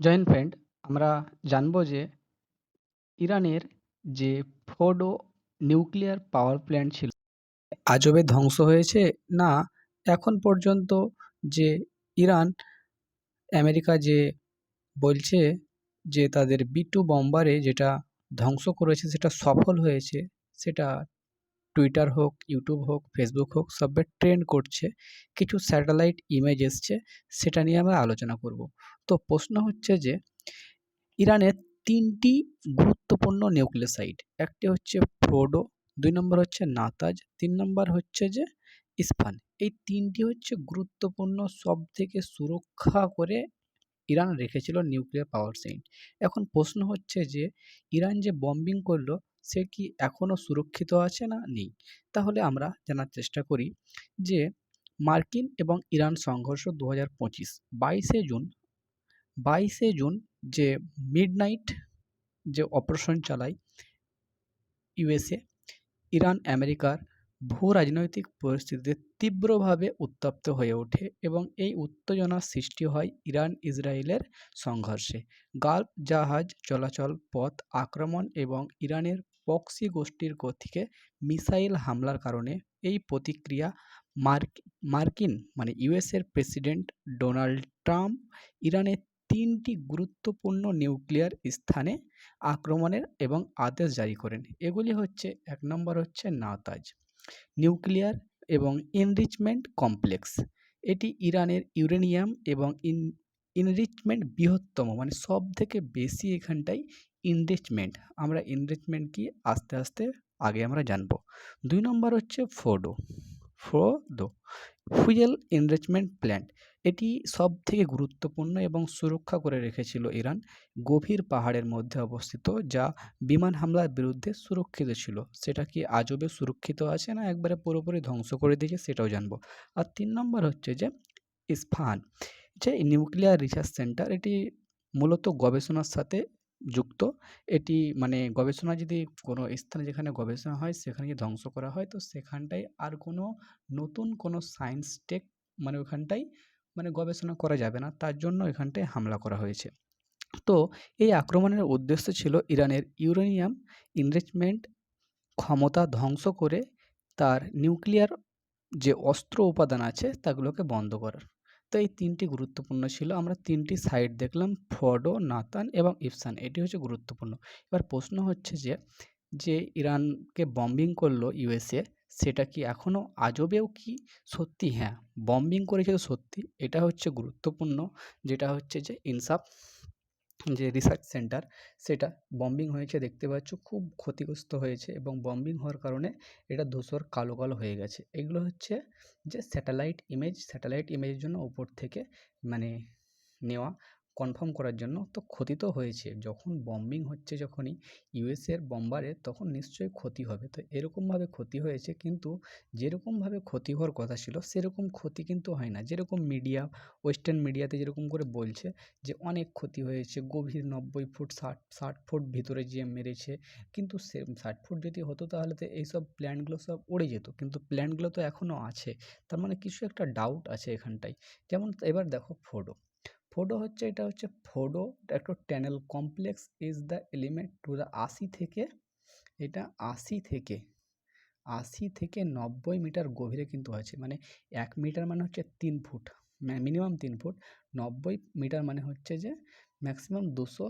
Joint friend আমরা জানব যে ইরানের যে ফোর্ডো নিউক্লিয়ার পাওয়ার প্ল্যান্ট ছিল আজবে ধ্বংস হয়েছে না এখন পর্যন্ত যে ইরান, আমেরিকা যে বলছে যে তাদের বি টু বম্বারে যেটা ধ্বংস করেছে, সেটা সফল হয়েছে, সেটা টুইটার হোক ইউটিউব হোক ফেসবুক হোক, সবে ট্রেন্ড করছে, কিছু স্যাটেলাইট ইমেজ এসছে, সেটা নিয়ে আমরা আলোচনা করব। তো প্রশ্ন হচ্ছে যে, ইরানের তিনটি গুরুত্বপূর্ণ নিউক্লিওসাইড একটি হচ্ছে ফ্রোডো দুই নম্বর হচ্ছে নাতাজ তিন নম্বর হচ্ছে যে ইস্পান এই তিনটি হচ্ছে গুরুত্বপূর্ণ সব থেকে সুরক্ষা করে ইরান রেখেছিল নিউক্লিয়ার পাওয়ার সাইট এখন প্রশ্ন হচ্ছে যে, ইরান যে বম্বিং করল সে কি এখনও সুরক্ষিত আছে না নেই? তাহলে আমরা জানার চেষ্টা করি যে মার্কিন এবং ইরান সংঘর্ষ দু হাজার পঁচিশ বাইশে জুন বাইশে জুন যে মিডনাইট যে অপারেশন চালায় ইউএসএ, ইরান আমেরিকার ভূ রাজনৈতিক পরিস্থিতিতে তীব্রভাবে উত্তপ্ত হয়ে ওঠে এবং এই উত্তেজনার সৃষ্টি হয় ইরান ইসরায়েলের সংঘর্ষে। গাল্ফ জাহাজ চলাচল পথ আক্রমণ এবং ইরানের পক্সি গোষ্ঠীর থেকে মিসাইল হামলার কারণে এই প্রতিক্রিয়া মার্কিন মানে ইউএসের প্রেসিডেন্ট ডোনাল্ড ট্রাম্প ইরানের তিনটি গুরুত্বপূর্ণ নিউক্লিয়ার স্থানে আক্রমণের এবং আদেশ জারি করেন। এগুলি হচ্ছে, এক নম্বর হচ্ছে নাতাজ নিউক্লিয়ার এবং এনরিচমেন্ট কমপ্লেক্স। এটি ইরানের ইউরেনিয়াম এবং ইন, ইনরিচমেন্ট বৃহত্তম মানে সব থেকে বেশি এখানটায় ইনরিচমেন্ট আমরা ইনরিচমেন্ট কি? আস্তে আস্তে আগে আমরা জানব। দুই নম্বর হচ্ছে Fordow. Fordow, fuel enrichment plant এটি সব থেকে গুরুত্বপূর্ণ এবং সুরক্ষা করে রেখেছিল ইরান, গভীর পাহাড়ের মধ্যে অবস্থিত, যা বিমান হামলার বিরুদ্ধে সুরক্ষিত ছিল। সেটা কি আজবে সুরক্ষিত আছে না একবারে পুরোপুরি ধ্বংস করে দিয়েছে সেটাও জানব। আর তিন নম্বর হচ্ছে যে ইস্ফাহান, যে নিউক্লিয়ার রিসার্চ সেন্টার এটি মূলত গবেষণার সাথে যুক্ত। এটি মানে গবেষণা যদি কোনো স্থানে যেখানে গবেষণা হয়, সেখানে যদি ধ্বংস করা হয়, তো সেখানটায় আর কোনো নতুন কোনো সায়েন্স টেক মানে ওখানটায় মানে গবেষণা করা যাবে না। তার জন্য এখানটায় হামলা করা হয়েছে। তো এই আক্রমণের উদ্দেশ্য ছিল ইরানের ইউরেনিয়াম ইনরিচমেন্ট ক্ষমতা ধ্বংস করে তার নিউক্লিয়ার যে অস্ত্র উপাদান আছে, তাগুলোকে বন্ধ করার। তো এই তিনটি গুরুত্বপূর্ণ ছিল। আমরা তিনটি সাইড দেখলাম, ফডো, নাতান এবং ইফসান। এটি হচ্ছে গুরুত্বপূর্ণ। এবার প্রশ্ন হচ্ছে যে যে ইরানকে বম্বিং করল ইউএসএ সেটা কি এখনও আজবেও কি সত্যি? হ্যাঁ বম্বিং করেছে সত্যি। এটা হচ্ছে গুরুত্বপূর্ণ। যেটা হচ্ছে যে, ইনসাফ যে রিসার্চ সেন্টার সেটা বম্বিং হয়েছে দেখতে পাচ্ছ, খুব ক্ষতিগ্রস্ত হয়েছে এবং বম্বিং হওয়ার কারণে এটা ধূসর কালো কালো হয়ে গেছে। এগুলো হচ্ছে যে স্যাটেলাইট ইমেজ স্যাটেলাইট ইমেজের জন্য উপর থেকে মানে নেওয়া কনফার্ম করার জন্য তো ক্ষতি তো হয়েছে। যখন বম্বিং হচ্ছে যখনই ইউএসএর বম্বারে তখন নিশ্চয়ই ক্ষতি হবে। তো এরকমভাবে ক্ষতি হয়েছে কিন্তু যেরকমভাবে ক্ষতি হওয়ার কথা ছিল, সেরকম ক্ষতি কিন্তু হয় না। যেরকম মিডিয়া ওয়েস্টার্ন মিডিয়াতে যেরকম করে বলছে যে, অনেক ক্ষতি হয়েছে, গভীর নব্বই ফুট, ষাট ষাট ফুট ভিতরে যেয়ে মেরেছে, কিন্তু সে ষাট ফুট যদি হতো তাহলে তো এইসব প্ল্যানগুলো সব উড়ে যেত। কিন্তু প্ল্যানগুলো তো এখনও আছে। তার মানে কিছু একটা ডাউট আছে এখানটায়। যেমন এবার দেখো ফোটো ফোডো হচ্ছে, এটা হচ্ছে ফোডো একটা tunnel complex is the element to the আশি থেকে, এটা আশি থেকে আশি থেকে নব্বই মিটার গভীরে কিন্তু আছে মানে এক মিটার মানে হচ্ছে তিন ফুট মিনিমাম তিন ফুট, নব্বই মিটার মানে হচ্ছে যে ম্যাক্সিমাম দুশো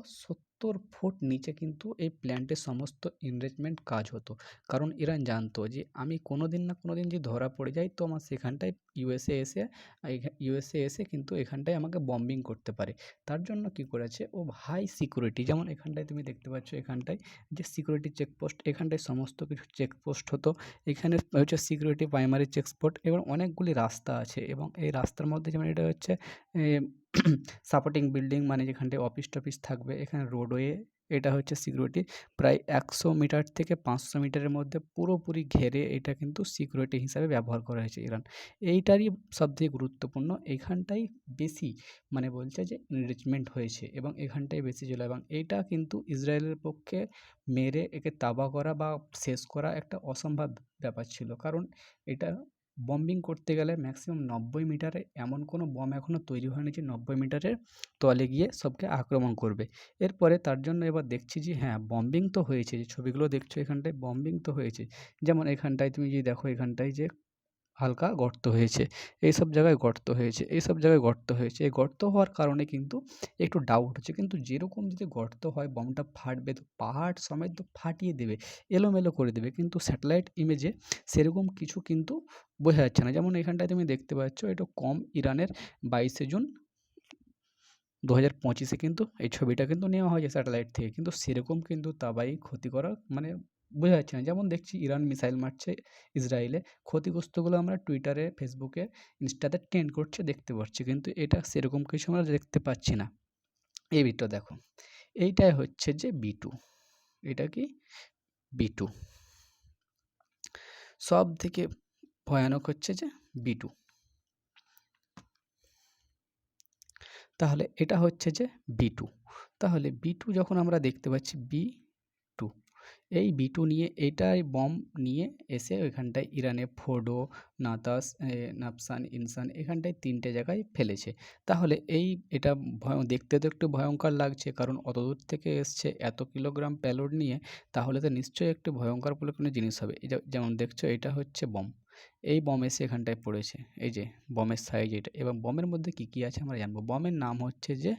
সত্তর ফুট নিচে কিন্তু এই প্ল্যান্টের সমস্ত ইনভেস্টমেন্ট কাজ হতো। কারণ ইরান জানতো যে, আমি কোনো দিন না কোনো দিন যদি ধরা পড়ে যাই, তো আমার সেখানটায় ইউএসএ এসে ইউএসএ এসে কিন্তু এখানটায় আমাকে বম্বিং করতে পারে। তার জন্য কী করেছে, ও হাই সিকিউরিটি যেমন এখানটায় তুমি দেখতে পাচ্ছ, এখানটায় যে সিকিউরিটি চেকপোস্ট এখানটায় সমস্ত কিছু চেকপোস্ট হতো। এখানে হচ্ছে সিকিউরিটি প্রাইমারি চেকপোস্ট এবং অনেকগুলি রাস্তা আছে এবং এই রাস্তার মধ্যে যেমন এটা হচ্ছে সাপোর্টিং বিল্ডিং মানে যেখানটায় অফিস টফিস থাকবে, এখানে রোডওয়ে এটা হচ্ছে সিকিউরিটি প্রায় একশো মিটার থেকে পাঁচশো মিটারের মধ্যে পুরোপুরি ঘেরে এটা কিন্তু সিকিউরিটি হিসাবে ব্যবহার করা হয়েছে ইরান এইটারই সবথেকে গুরুত্বপূর্ণ এইখানটাই বেশি মানে বলছে যে এনরিচমেন্ট হয়েছে এবং এখানটাই বেশি ছিল এবং এইটা কিন্তু ইসরায়েলের পক্ষে মেরে একে তাবা করা বা শেষ করা একটা অসম্ভব ব্যাপার ছিল। কারণ এটা বম্বিং করতে গেলে ম্যাক্সিমাম নব্বই মিটারে এমন কোনো বম এখনও তৈরি হয়নি যে নব্বই মিটারের তলে গিয়ে সবকে আক্রমণ করবে। এরপরে তার জন্য এবার দেখছি যে হ্যাঁ বম্বিং তো হয়েছে। যে ছবিগুলো দেখছ এখানটায় বম্বিং তো হয়েছে। যেমন এখানটায় তুমি যদি দেখো এখানটায় যে হালকা গর্ত হয়েছে। এইসব জায়গায় গর্ত হয়েছে। এইসব জায়গায় গর্ত হয়েছে। এই গর্ত হওয়ার কারণে কিন্তু একটু ডাউট হচ্ছে। কিন্তু যেরকম যদি গর্ত হয় বমটা ফাটবে তো পাহাড় সমেত তো ফাটিয়ে দেবে, এলোমেলো করে দেবে। কিন্তু স্যাটেলাইট ইমেজে সেরকম কিছু কিন্তু বোঝা যাচ্ছে না। যেমন এখানটায় তুমি দেখতে পাচ্ছ, এটা কম ইরানের বাইশে জুন দু হাজার পঁচিশে কিন্তু এই ছবিটা কিন্তু নেওয়া হয়েছে স্যাটেলাইট থেকে। কিন্তু সেরকম কিন্তু তাবাই ক্ষতি করা মানে বোঝা যাচ্ছে না। যেমন দেখছি ইরান মিসাইল মারছে ইসরায়েলে ক্ষতিগ্রস্তগুলো আমরা টুইটারে, ফেসবুকে, ইনস্টাতে ট্রেন্ড করছে, দেখতে পাচ্ছি। কিন্তু এটা সেরকম কিছু আমরা দেখতে পাচ্ছি না। এই বিটটা দেখো। এইটাই হচ্ছে যে বি টু এটা কি? বি টু সব থেকে ভয়ানক হচ্ছে যে বি টু তাহলে এটা হচ্ছে যে বি টু তাহলে বি টু যখন আমরা দেখতে পাচ্ছি, বি এই বিটু নিয়ে, এটাই বম নিয়ে এসে ওইখানটায় ইরানে ফোডো, নাতাস নাফসান, ইনসান এখানটায় তিনটে জায়গায় ফেলেছে। তাহলে এই, এটা দেখতে তো একটু ভয়ঙ্কর লাগছে, কারণ অত দূর থেকে এসছে এত কিলোগ্রাম প্যালোড নিয়ে, তাহলে তো নিশ্চয়ই একটু ভয়ঙ্কর বলে কোনো জিনিস হবে। যেমন দেখছ, এটা হচ্ছে বম এই বম এসে এখানটায় পড়েছে। এই যে বমের সাইজ এটা। এবং বমের মধ্যে কী কী আছে আমরা জানব? বমের নাম হচ্ছে যে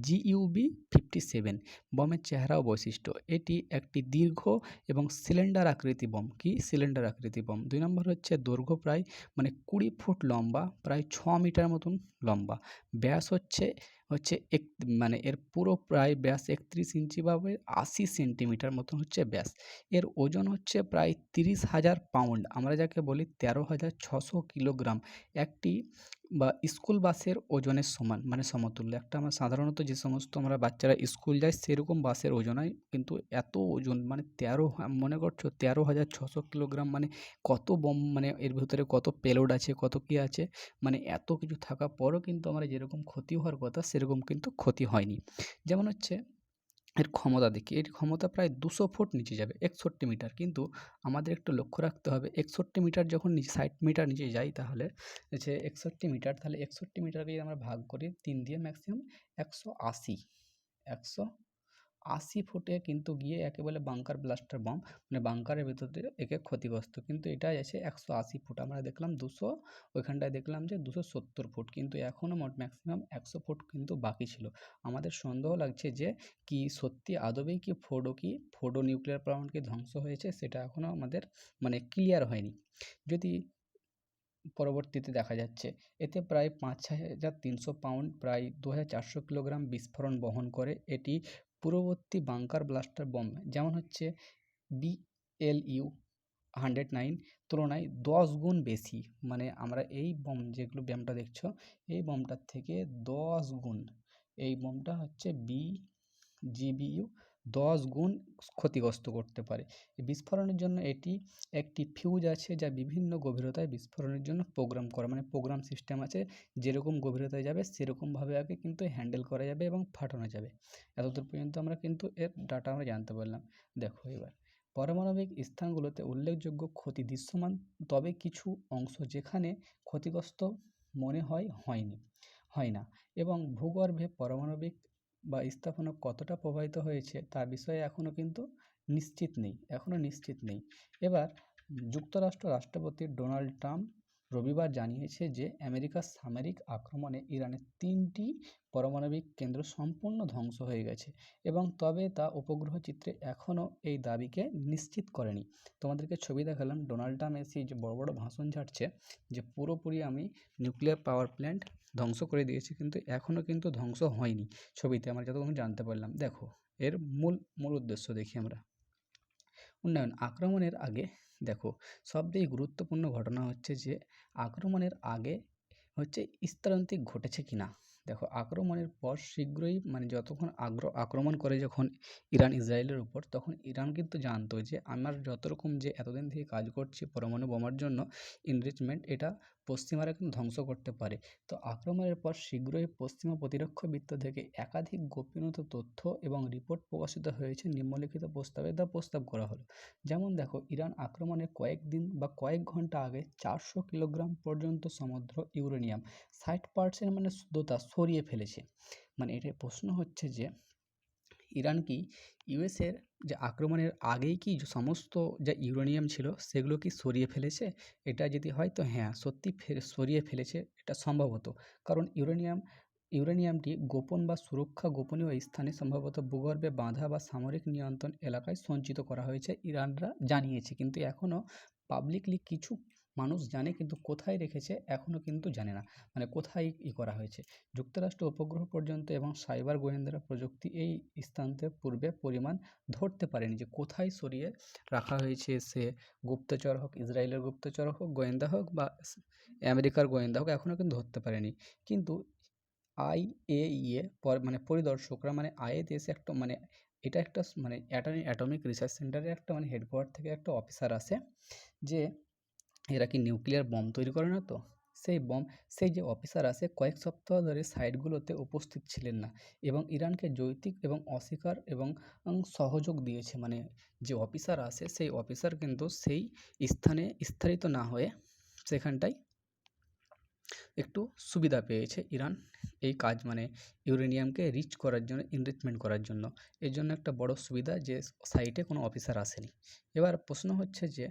জিইউবি ফিফটি সেভেন বমের চেহারা ও বৈশিষ্ট্য। এটি একটি দীর্ঘ এবং সিলিন্ডার আকৃতি বম। কি সিলিন্ডার আকৃতি বম? দুই নম্বর হচ্ছে দৈর্ঘ্য প্রায় মানে কুড়ি ফুট লম্বা, প্রায় ছ মিটার মতন লম্বা। ব্যাস হচ্ছে হচ্ছে এক মানে এর পুরো প্রায় ব্যাস একত্রিশ ইঞ্চি বা আশি সেন্টিমিটার মতন হচ্ছে ব্যাস। এর ওজন হচ্ছে প্রায় তিরিশ হাজার পাউন্ড। আমরা যাকে বলি তেরো হাজার ছশো কিলোগ্রাম। একটি বা স্কুল বাসের ওজনের সমান মানে সমতুল্য। একটা আমরা সাধারণত যে সমস্ত আমরা বাচ্চারা স্কুল যায়, সেরকম বাসের ওজন হয়। কিন্তু এত ওজন মানে তেরো মনে করছ তেরো হাজার ছশো কিলোগ্রাম মানে কত বম মানে এর ভিতরে কত পেলোড আছে, কত কী আছে মানে এত কিছু থাকার পরও কিন্তু আমরা যেরকম ক্ষতি হওয়ার কথা, সেরকম কিন্তু ক্ষতি হয়নি। যেমন হচ্ছে এর ক্ষমতা দেখি। এর ক্ষমতা প্রায় দুশো ফুট নিচে যাবে, একষট্টি মিটার। কিন্তু আমাদের একটু লক্ষ্য রাখতে হবে, একষট্টি মিটার যখন নিচে ষাট মিটার নিচে যাই তাহলে, যে একষট্টি মিটার, তাহলে একষট্টি মিটারকে যদি আমরা ভাগ করি তিন দিয়ে ম্যাক্সিমাম একশো আশি, একশো আশি ফুটে কিন্তু গিয়ে একে বলে বাংকার ব্লাস্টার বম মানে বাংকারের ভেতর একে ক্ষতিগ্রস্ত। কিন্তু এটাই আছে একশো আশি ফুট। আমরা দেখলাম দুশো, ওইখানটায় দেখলাম যে দুশো সত্তর ফুট। কিন্তু এখনও মোট ম্যাক্সিমাম একশো ফুট কিন্তু বাকি ছিল। আমাদের সন্দেহ লাগছে যে কি সত্যি আদবেই কি ফোডো কি, ফোডো নিউক্লিয়ার প্লান্ট কি ধ্বংস হয়েছে সেটা এখনও আমাদের মানে ক্লিয়ার হয়নি। যদি পরবর্তীতে দেখা যাচ্ছে, এতে প্রায় পাঁচ হাজার তিনশো পাউন্ড প্রায় দু হাজার চারশো কিলোগ্রাম বিস্ফোরণ বহন করে। এটি পূর্ববর্তী বাংকার ব্লাস্টার বোম যেমন হচ্ছে বিএলইউ হান্ড্রেড নাইন তুলনায় দশ গুণ বেশি। মানে আমরা এই বম যেগুলো ব্যায়ামটা দেখছ, এই বমটার থেকে দশ গুণ। এই বমটা হচ্ছে বি জিবিইউ দশ গুণ ক্ষতিগ্রস্ত করতে পারে। বিস্ফোরণের জন্য এটি একটি ফিউজ আছে যা বিভিন্ন গভীরতায় বিস্ফোরণের জন্য প্রোগ্রাম করা। মানে প্রোগ্রাম সিস্টেম আছে, যেরকম গভীরতায় যাবে, সেরকমভাবে আগে কিন্তু হ্যান্ডেল করা যাবে এবং ফাটানো যাবে। এতদূর পর্যন্ত আমরা কিন্তু এর ডাটা আমরা জানতে পারলাম। দেখো এবার, পারমাণবিক স্থানগুলোতে উল্লেখযোগ্য ক্ষতি দৃশ্যমান, তবে কিছু অংশ যেখানে ক্ষতিগ্রস্ত মনে হয় হয়নি, হয় না এবং ভূগর্ভে পারমাণবিক বা স্থাপনা কতটা প্রভাবিত হয়েছে তার বিষয়ে এখনও কিন্তু নিশ্চিত নেই এখনও নিশ্চিত নেই। এবার যুক্তরাষ্ট্র রাষ্ট্রপতি ডোনাল্ড ট্রাম্প রবিবার জানিয়েছে যে আমেরিকার সামরিক আক্রমণে ইরানের তিনটি পারমাণবিক কেন্দ্র সম্পূর্ণ ধ্বংস হয়ে গেছে এবং তবে তা উপগ্রহ চিত্রে এখনও এই দাবিকে নিশ্চিত করেনি। তোমাদেরকে ছবি দেখালাম, ডোনাল্ড এসে যে বড় বড় ভাষণ ছাড়ছে যে, পুরোপুরি আমি নিউক্লিয়ার পাওয়ার প্ল্যান্ট ধ্বংস করে দিয়েছি কিন্তু এখনও কিন্তু ধ্বংস হয়নি ছবিতে, আমরা যতক্ষণ জানতে পারলাম। দেখো, এর মূল মূল উদ্দেশ্য দেখি আমরা। উন্নয়ন, আক্রমণের আগে দেখো সবথেকে গুরুত্বপূর্ণ ঘটনা হচ্ছে যে, আক্রমণের আগে হচ্ছে স্তরান্তিক ঘটেছে কি না দেখো, আক্রমণের পর শীঘ্রই মানে যতক্ষণ আগ্র, আক্রমণ করে যখন ইরান, ইসরায়েলের উপর, তখন ইরান কিন্তু জানতো যে, আমার যত রকম যে এতদিন থেকে কাজ করছি পরমাণু বোমার জন্য এনরিচমেন্ট এটা পশ্চিমারা কিন্তু ধ্বংস করতে পারে। তো আক্রমণের পর শীঘ্রই পশ্চিমা প্রতিরক্ষা বৃত্ত থেকে একাধিক গোপনীয়ত তথ্য এবং রিপোর্ট প্রকাশিত হয়েছে নিম্নলিখিত প্রস্তাবে তা প্রস্তাব করা হলো। যেমন দেখো, ইরান আক্রমণের কয়েকদিন বা কয়েক ঘণ্টা আগে চারশো কিলোগ্রাম পর্যন্ত সমুদ্র ইউরেনিয়াম, ষাট পার্সেন্ট মানে শুদ্ধতা সরিয়ে ফেলেছে। মানে এটা প্রশ্ন হচ্ছে যে ইরান কি ইউএসের যে আক্রমণের আগেই কি সমস্ত যা ইউরেনিয়াম ছিল সেগুলো কি সরিয়ে ফেলেছে? এটা যদি হয় তো হ্যাঁ সত্যি সরিয়ে ফেলেছে এটা সম্ভবত। কারণ ইউরেনিয়াম, ইউরেনিয়ামটি গোপন বা সুরক্ষা গোপনীয় স্থানে সম্ভবত ভূগর্ভে বাঁধা বা সামরিক নিয়ন্ত্রণ এলাকায় সঞ্চিত করা হয়েছে, ইরানরা জানিয়েছে। কিন্তু এখনও পাবলিকলি কিছু মানুষ জানে কিন্তু কোথায় রেখেছে এখনও কিন্তু জানে না। মানে কোথায় ই করা হয়েছে? যুক্তরাষ্ট্র উপগ্রহ পর্যন্ত এবং সাইবার গোয়েন্দারা প্রযুক্তি এই স্থানতে পূর্বে পরিমাণ ধরতে পারেনি যে কোথায় সরিয়ে রাখা হয়েছে। সে গুপ্তচর হোক, ইসরায়েলের গুপ্তচর হোক, গোয়েন্দা হোক বা আমেরিকার গোয়েন্দা হোক এখনও কিন্তু ধরতে পারেনি। কিন্তু আই আইএইএ পর মানে পরিদর্শকরা মানে আইএসএস একটা মানে এটা একটা মানে অ্যাটমিক রিসার্চ সেন্টারের একটা মানে হেডকোয়ার্টার থেকে একটা অফিসার আসে যে এরা কি নিউক্লিয়ার বম তৈরি করে না তো? সেই বম, সেই যে অফিসার আছে, কয়েক সপ্তাহ ধরে সাইটগুলোতে উপস্থিত ছিলেন না এবং ইরানকে যৌক্তিক এবং অস্বীকার এবং সহযোগ দিয়েছে। মানে যে অফিসার আছে, সেই অফিসার কিন্তু সেই স্থানে স্থায়িত না হয়ে সেখানটায় একটু সুবিধা পেয়েছে ইরান এই কাজ মানে ইউরেনিয়ামকে রিচ করার জন্য এনরিচমেন্ট করার জন্য। এর জন্য একটা বড় সুবিধা যে, সাইটে কোনো অফিসার আসেনি। এবার প্রশ্ন হচ্ছে যে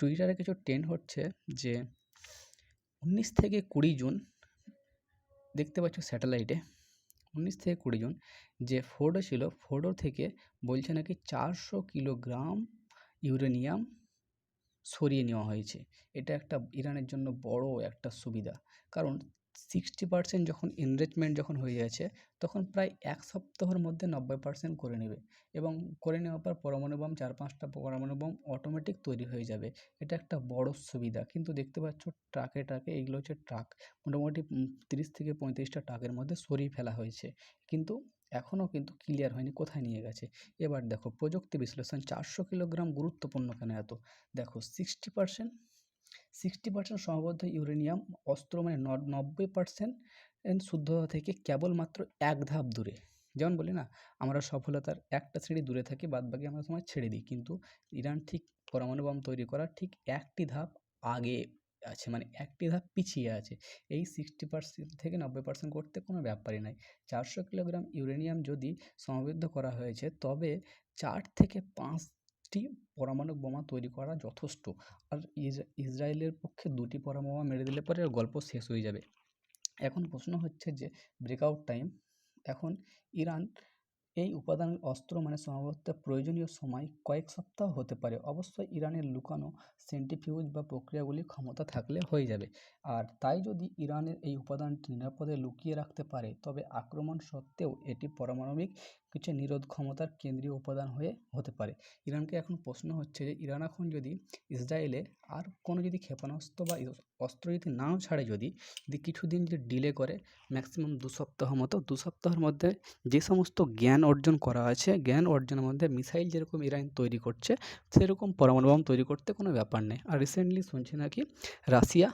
টুইটারে কিছু ট্রেন্ড হচ্ছে যে উনিশ থেকে কুড়ি জুন, দেখতে পাচ্ছ স্যাটেলাইটে উনিশ থেকে কুড়ি জুন যে ফোর্ডো ছিল ফোর্ডো থেকে বলছে নাকি চারশো কিলোগ্রাম ইউরেনিয়াম সরিয়ে নেওয়া হয়েছে। এটা একটা ইরানের জন্য বড় একটা সুবিধা। কারণ সিক্সটি পার্সেন্ট যখন এনরিচমেন্ট যখন হয়ে যাচ্ছে, তখন প্রায় এক সপ্তাহের মধ্যে নব্বই পার্সেন্ট করে নেবে। এবং করে নেওয়ার পর পরমাণু বোম, চার পাঁচটা পরমাণু বোম অটোমেটিক তৈরি হয়ে যাবে। এটা একটা বড় সুবিধা। কিন্তু দেখতে পাচ্ছ ট্রাকে ট্রাকে এগুলো হচ্ছে ট্রাক। মোটামুটি তিরিশ থেকে পঁয়ত্রিশটা ট্রাকের মধ্যে সরিয়ে ফেলা হয়েছে। কিন্তু এখনও কিন্তু ক্লিয়ার হয়নি কোথায় নিয়ে গেছে। এবার দেখো, প্রযুক্তি বিশ্লেষণ চারশো কিলোগ্রাম গুরুত্বপূর্ণ কেন এত? দেখো সিক্সটি পার্সেন্ট সিক্সটি পার্সেন্ট সীমাবদ্ধ ইউরেনিয়াম অস্ত্র মানে নব্বই পার্সেন্ট শুদ্ধতা থেকে কেবলমাত্র এক ধাপ দূরে। যেমন বলি না, আমরা সফলতার একটা সিঁড়ি দূরে থাকি, বাদ বাকি আমরা সময় ছেড়ে দিই। কিন্তু ইরান ঠিক পরমাণু বোম তৈরি করার ঠিক একটি ধাপ আগে আছে মানে একটি ধাপ পিছিয়ে আছে। এই সিক্সটি পার্সেন্ট থেকে নব্বই পার্সেন্ট করতে কোনো ব্যাপারই নাই। চারশো কিলোগ্রাম ইউরেনিয়াম যদি সমৃদ্ধ করা হয়েছে, তবে চার থেকে পাঁচটি পরমাণু বোমা তৈরি করা যথেষ্ট। আর ইস- ইসরায়েলের পক্ষে দুটি পরমাণু বোমা মেরে দিলে পরে গল্প শেষ হয়ে যাবে। এখন প্রশ্ন হচ্ছে যে ব্রেকআউট টাইম এখন ইরান এই উপাদান, অস্ত্র মানে সম্ভবত প্রয়োজনীয় সময় কয়েক সপ্তাহ হতে পারে। অবশ্যই ইরানের লুকানো সেন্টিফিউজ বা প্রক্রিয়াগুলি ক্ষমতা থাকলে হয়ে যাবে। আর তাই যদি ইরানের এই উপাদানটি নিরাপদে লুকিয়ে রাখতে পারে, তবে আক্রমণ সত্ত্বেও এটি পারমাণবিক কিছু নিরোধ ক্ষমতার কেন্দ্রীয় উপাদান হয়ে হতে পারে। ইরানকে এখন প্রশ্ন হচ্ছে যে, ইরান এখন যদি ইসরায়েলে আর কোনো যদি ক্ষেপণাস্ত্র বা অস্ত্র যদি নাও ছাড়ে, যদি যদি কিছুদিন যদি ডিলে করে ম্যাক্সিমাম দু সপ্তাহ মতো, দু সপ্তাহের মধ্যে যে সমস্ত জ্ঞান অর্জন করা আছে, জ্ঞান অর্জনের মধ্যে মিসাইল যেরকম ইরান তৈরি করছে, সেরকম পরমাণু তৈরি করতে কোনো ব্যাপার নেই। আর রিসেন্টলি শুনছি নাকি রাশিয়া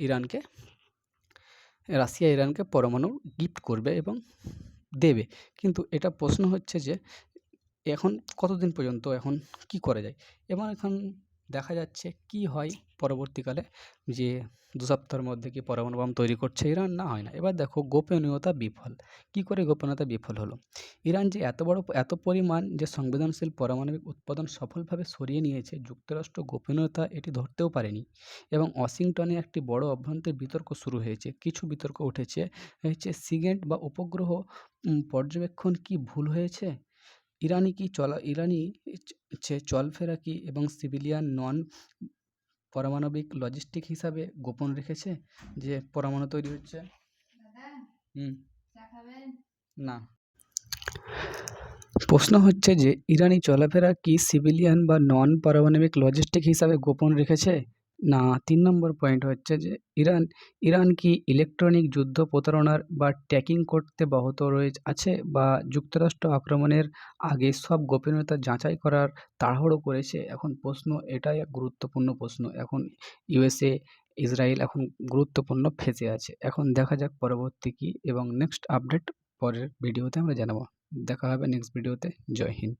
ইরানকে রাশিয়া ইরানকে পরমাণু গিফট করবে এবং দেবে। কিন্তু এটা প্রশ্ন হচ্ছে যে, এখন কতদিন পর্যন্ত এখন কি করা যায়? এবং এখন দেখা যাচ্ছে কি হয় পরবর্তীকালে যে দু সপ্তাহের মধ্যে কি পরমাণু বোম তৈরি করছে ইরান? না হয় না। এবার দেখো গোপনীয়তা বিফল। কি করে গোপনীয়তা বিফল হলো? ইরান যে এত বড়, এত পরিমাণ যে সংবেদনশীল পারমাণবিক উৎপাদন সফলভাবে সরিয়ে নিয়েছে, যুক্তরাষ্ট্র গোপনীয়তা এটি ধরতেও পারেনি এবং ওয়াশিংটনে একটি বড় অভ্যন্তরীণ বিতর্ক শুরু হয়েছে। কিছু বিতর্ক উঠেছে। হচ্ছে সিগেন্ট বা উপগ্রহ পর্যবেক্ষণ কি ভুল হয়েছে? ইরানি কি চলা, ইরানি হচ্ছে চলফেরা কি এবং সিভিলিয়ান নন পারমাণবিক লজিস্টিক হিসাবে গোপন রেখেছে? যে পরমাণু তৈরি হচ্ছে? হুম। না। প্রশ্ন হচ্ছে যে ইরানি চলাফেরা কি সিভিলিয়ান বা নন পারমাণবিক লজিস্টিক হিসাবে গোপন রেখেছে? না, তিন নম্বর পয়েন্ট হচ্ছে যে, ইরান ইরান কি ইলেকট্রনিক যুদ্ধ প্রতারণার বা ট্যাকিং করতে ব্যাহত রয়ে আছে বা যুক্তরাষ্ট্র আক্রমণের আগে সব গোপনীয়তা যাচাই করার তাড়াহুড়ো করেছে? এখন প্রশ্ন এটাই এক গুরুত্বপূর্ণ প্রশ্ন। এখন ইউএসএ ইসরায়েল এখন গুরুত্বপূর্ণ ফেজে আছে। এখন দেখা যাক পরবর্তী কী এবং নেক্সট আপডেট পরের ভিডিওতে আমরা জানাব। দেখা হবে নেক্সট ভিডিওতে জয় হিন্দ।